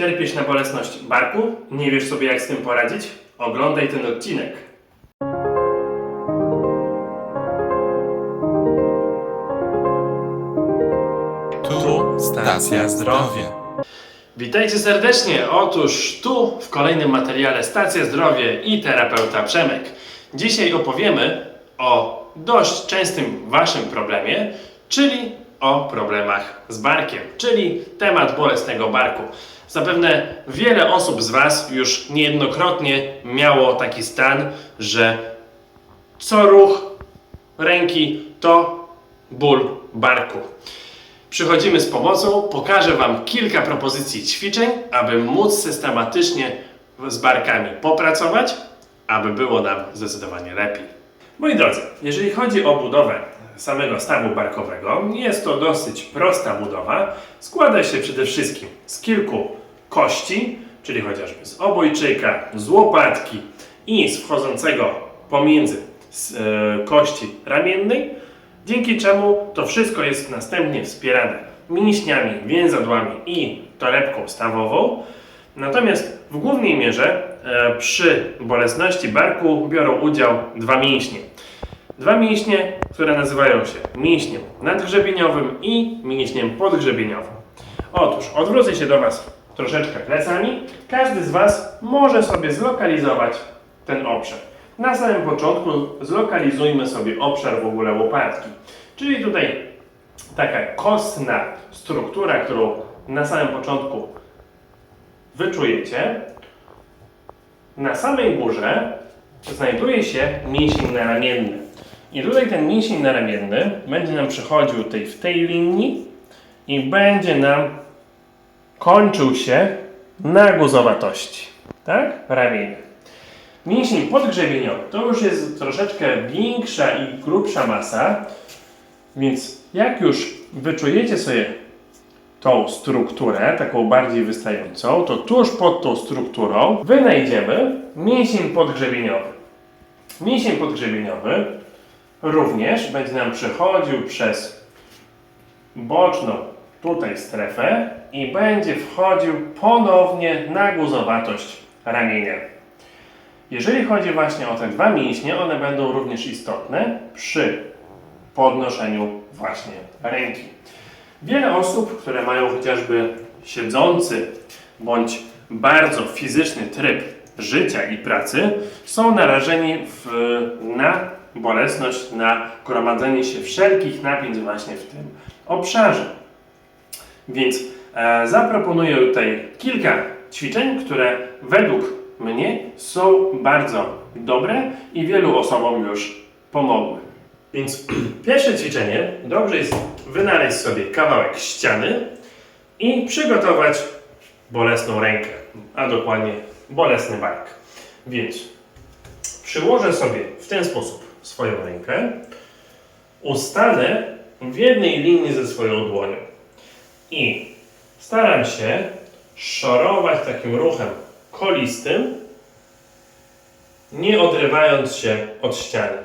Cierpisz na bolesność barku? Nie wiesz sobie jak z tym poradzić? Oglądaj ten odcinek. Tu stacja zdrowie. Witajcie serdecznie. Otóż tu w kolejnym materiale Stacja Zdrowie i terapeuta Przemek. Dzisiaj opowiemy o dość częstym waszym problemie, czyli o problemach z barkiem, czyli temat bolesnego barku. Zapewne wiele osób z was już niejednokrotnie miało taki stan, że co ruch ręki to ból barku. Przychodzimy z pomocą, pokażę Wam kilka propozycji ćwiczeń, aby móc systematycznie z barkami popracować, aby było nam zdecydowanie lepiej. Moi drodzy, jeżeli chodzi o budowę samego stawu barkowego, jest to dosyć prosta budowa. Składa się przede wszystkim z kilku kości, czyli chociażby z obojczyka, z łopatki i z wchodzącego pomiędzy e, kości ramiennej, dzięki czemu to wszystko jest następnie wspierane mięśniami, więzadłami i torebką stawową. Natomiast w głównej mierze e, przy bolesności barku biorą udział dwa mięśnie. Dwa mięśnie, które nazywają się mięśniem nadgrzebieniowym i mięśniem podgrzebieniowym. Otóż odwrócę się do Was troszeczkę plecami. Każdy z Was może sobie zlokalizować ten obszar. Na samym początku zlokalizujmy sobie obszar w ogóle łopatki. Czyli tutaj taka kostna struktura, którą na samym początku wyczujecie. Na samej górze znajduje się mięsień naramienny. I tutaj ten mięsień naramienny będzie nam przechodził tutaj w tej linii i będzie nam kończył się na guzowatości. Tak? Ramienia. Mięsień podgrzebieniowy to już jest troszeczkę większa i grubsza masa, więc jak już wyczujecie sobie tą strukturę, taką bardziej wystającą, to tuż pod tą strukturą wynajdziemy mięsień podgrzebieniowy. Mięsień podgrzebieniowy również będzie nam przechodził przez boczną tutaj strefę i będzie wchodził ponownie na guzowatość ramienia. Jeżeli chodzi właśnie o te dwa mięśnie, one będą również istotne przy podnoszeniu właśnie ręki. Wiele osób, które mają chociażby siedzący bądź bardzo fizyczny tryb życia i pracy, są narażeni w, na bolesność, na gromadzenie się wszelkich napięć właśnie w tym obszarze. Więc e, zaproponuję tutaj kilka ćwiczeń, które według mnie są bardzo dobre i wielu osobom już pomogły. Więc pierwsze ćwiczenie, dobrze jest wynaleźć sobie kawałek ściany i przygotować bolesną rękę, a dokładnie bolesny bark. Więc przyłożę sobie w ten sposób swoją rękę, ustanę w jednej linii ze swoją dłonią i staram się szorować takim ruchem kolistym, nie odrywając się od ściany.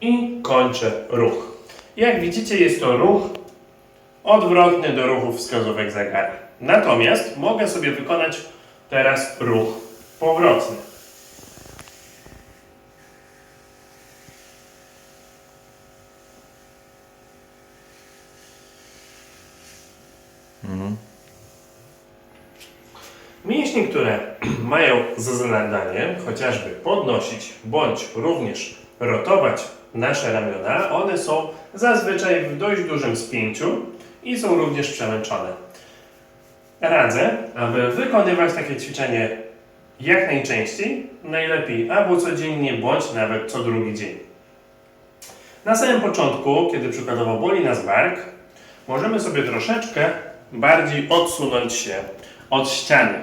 I kończę ruch. Jak widzicie, jest to ruch odwrotny do ruchów wskazówek zegara. Natomiast mogę sobie wykonać teraz ruch powrotny. Mięśnie, które mają za zadanie chociażby podnosić bądź również rotować nasze ramiona, one są zazwyczaj w dość dużym spięciu i są również przemęczone. Radzę, aby wykonywać takie ćwiczenie jak najczęściej, najlepiej albo codziennie, bądź nawet co drugi dzień. Na samym początku, kiedy przykładowo boli nas bark, możemy sobie troszeczkę bardziej odsunąć się od ściany.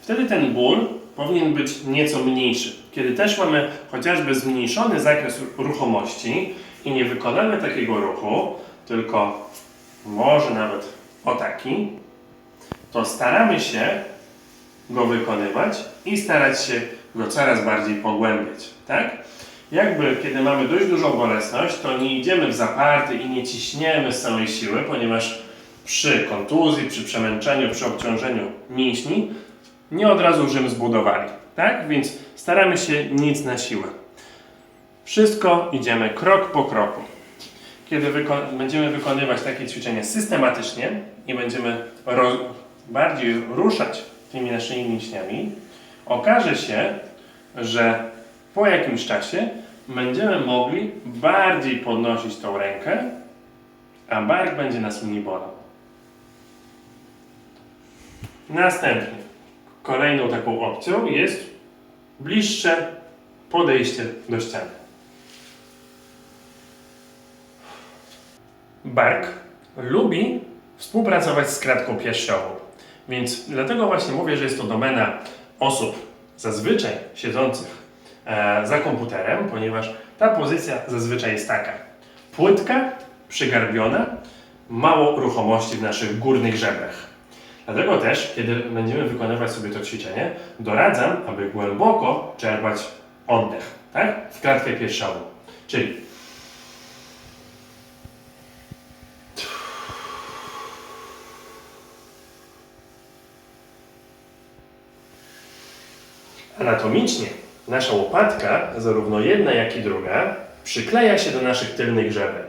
Wtedy ten ból powinien być nieco mniejszy. Kiedy też mamy chociażby zmniejszony zakres ruchomości i nie wykonamy takiego ruchu, tylko może nawet o taki, to staramy się go wykonywać i starać się go coraz bardziej pogłębiać. Tak? Jakby, kiedy mamy dość dużą bolesność, to nie idziemy w zaparty i nie ciśniemy z całej siły, ponieważ przy kontuzji, przy przemęczeniu, przy obciążeniu mięśni nie od razu Rzym zbudowali. Tak? Więc staramy się nic na siłę. Wszystko idziemy krok po kroku. Kiedy wyko- będziemy wykonywać takie ćwiczenia systematycznie i będziemy bardziej ruszać tymi naszymi mięśniami, okaże się, że po jakimś czasie będziemy mogli bardziej podnosić tą rękę, a bark będzie nas mniej bolał. Następnie, kolejną taką opcją jest bliższe podejście do ściany. Bark lubi współpracować z klatką piersiową, więc dlatego właśnie mówię, że jest to domena osób zazwyczaj siedzących e, za komputerem, ponieważ ta pozycja zazwyczaj jest taka płytka, przygarbiona, mało ruchomości w naszych górnych żebrach. Dlatego też, kiedy będziemy wykonywać sobie to ćwiczenie, doradzam, aby głęboko czerpać oddech, tak? W klatkę piersiową. Czyli Anatomicznie nasza łopatka, zarówno jedna jak i druga, przykleja się do naszych tylnych żeber.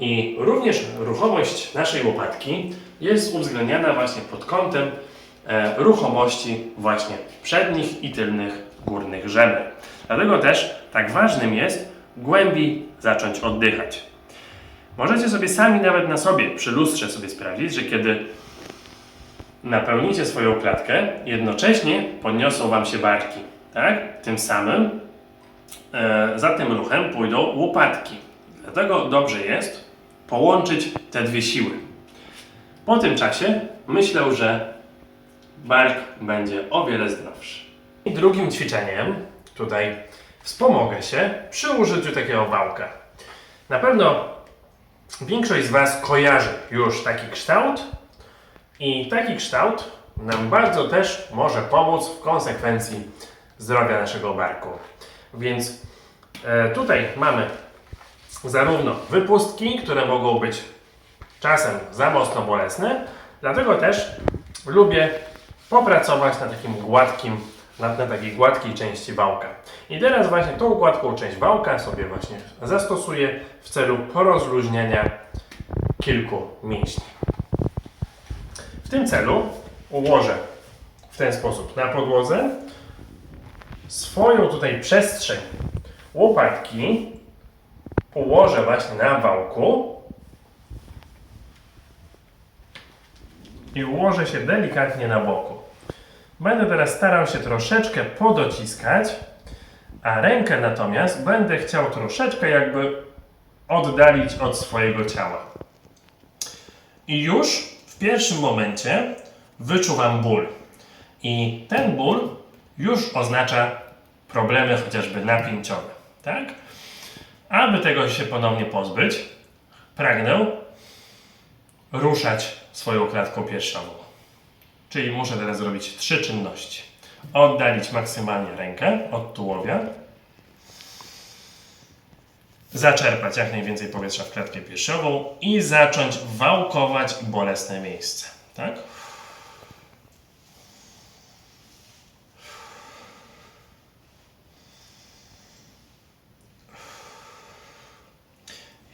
I również ruchomość naszej łopatki jest uwzględniana właśnie pod kątem e, ruchomości właśnie przednich i tylnych górnych żeber. Dlatego też tak ważnym jest głębiej zacząć oddychać. Możecie sobie sami nawet na sobie, przy lustrze sobie sprawdzić, że kiedy napełnicie swoją klatkę, jednocześnie podniosą Wam się barki. Tak? Tym samym e, za tym ruchem pójdą łopatki. Dlatego dobrze jest połączyć te dwie siły. Po tym czasie myślę, że bark będzie o wiele zdrowszy. I drugim ćwiczeniem tutaj wspomogę się przy użyciu takiego wałka. Na pewno większość z Was kojarzy już taki kształt, i taki kształt nam bardzo też może pomóc w konsekwencji zdrowia naszego barku. Więc e, tutaj mamy zarówno wypustki, które mogą być czasem za mocno bolesne, dlatego też lubię popracować na takim gładkim, na, takiej gładkiej części wałka. I teraz właśnie tą gładką część wałka sobie właśnie zastosuję w celu porozluźniania kilku mięśni. W tym celu ułożę w ten sposób na podłodze swoją tutaj przestrzeń łopatki ułożę właśnie na wałku i ułożę się delikatnie na boku. Będę teraz starał się troszeczkę podociskać, a rękę natomiast będę chciał troszeczkę jakby oddalić od swojego ciała. I już w pierwszym momencie wyczuwam ból. I ten ból już oznacza problemy chociażby napięciowe. Tak? Aby tego się ponownie pozbyć, pragnę ruszać swoją klatką piersiową. Czyli muszę teraz zrobić trzy czynności. Oddalić maksymalnie rękę od tułowia, zaczerpać jak najwięcej powietrza w klatkę piersiową i zacząć wałkować bolesne miejsce. Tak?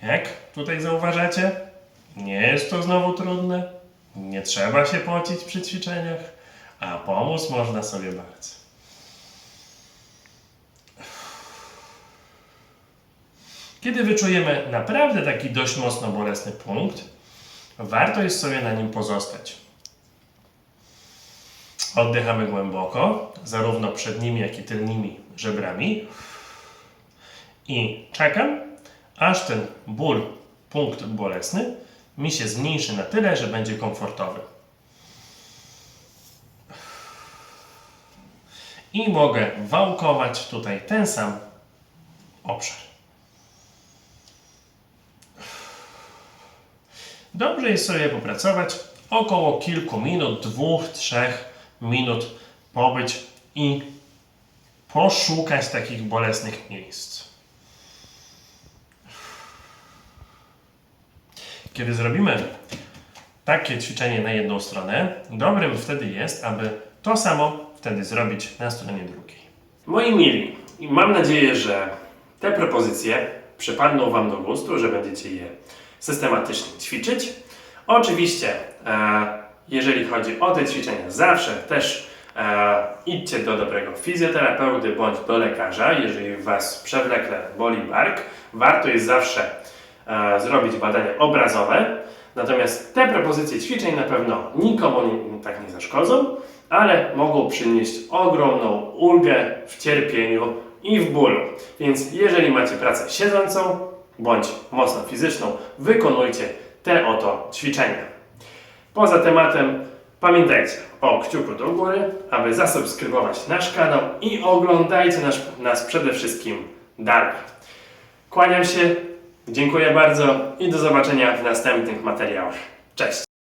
Jak tutaj zauważacie? Nie jest to znowu trudne. Nie trzeba się pocić przy ćwiczeniach, a pomóc można sobie bardzo. Kiedy wyczujemy naprawdę taki dość mocno bolesny punkt, warto jest sobie na nim pozostać. Oddychamy głęboko, zarówno przednimi, jak i tylnymi żebrami. I czekam, aż ten ból, punkt bolesny, mi się zmniejszy na tyle, że będzie komfortowy. I mogę wałkować tutaj ten sam obszar. Dobrze jest sobie popracować około kilku minut, dwóch, trzech minut pobyć i poszukać takich bolesnych miejsc. Kiedy zrobimy takie ćwiczenie na jedną stronę, dobrym wtedy jest, aby to samo wtedy zrobić na stronie drugiej. Moi mili, mam nadzieję, że te propozycje przypadną Wam do gustu, że będziecie je systematycznie ćwiczyć. Oczywiście, e, jeżeli chodzi o te ćwiczenia, zawsze też e, idźcie do dobrego fizjoterapeuty bądź do lekarza, jeżeli Was przewlekle boli bark. Warto jest zawsze e, zrobić badania obrazowe. Natomiast te propozycje ćwiczeń na pewno nikomu nie, tak nie zaszkodzą, ale mogą przynieść ogromną ulgę w cierpieniu i w bólu. Więc jeżeli macie pracę siedzącą bądź mocno fizyczną, wykonujcie te oto ćwiczenia. Poza tematem pamiętajcie o kciuku do góry, aby zasubskrybować nasz kanał i oglądajcie nas, nas przede wszystkim dalej. Kłaniam się, dziękuję bardzo i do zobaczenia w następnych materiałach. Cześć!